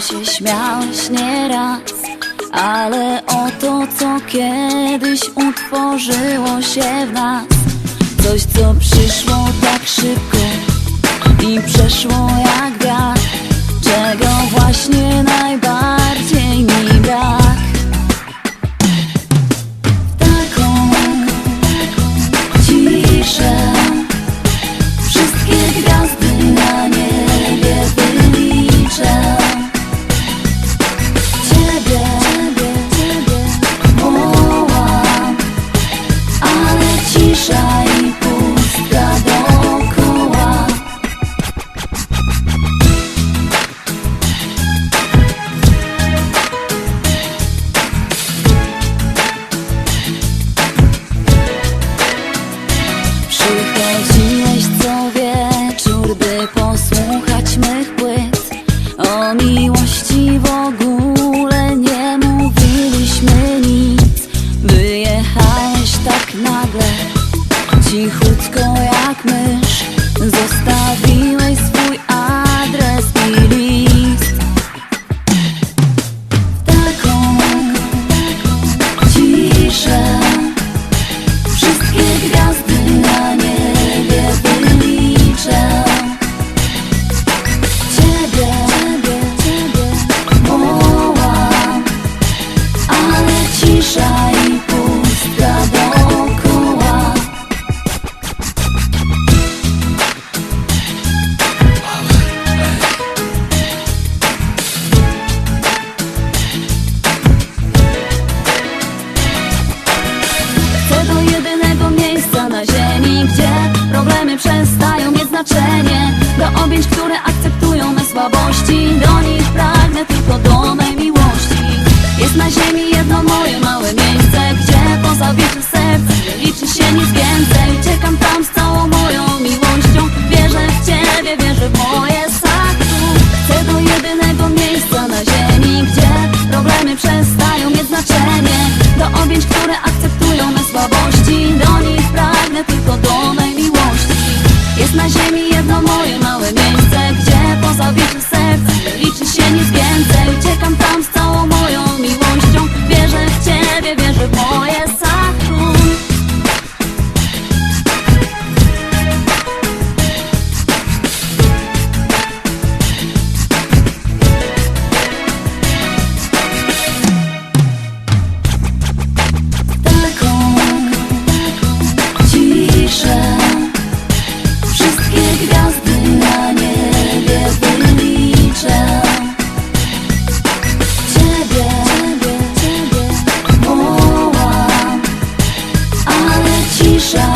się śmiałeś nieraz Ale o to, co kiedyś utworzyło się w nas. Coś, co przyszło tak szybko i przeszło jak wiatr Czego właśnie cisza i pustka dookoła. Przychodziłeś co wieczór, by posłuchać mych płyt. O miłości w ogóle 전혀 Daj mi jedno moje małe miejsce Gdzie poza bieciem serc Liczy się nic więcej? Uciekam tam z душа.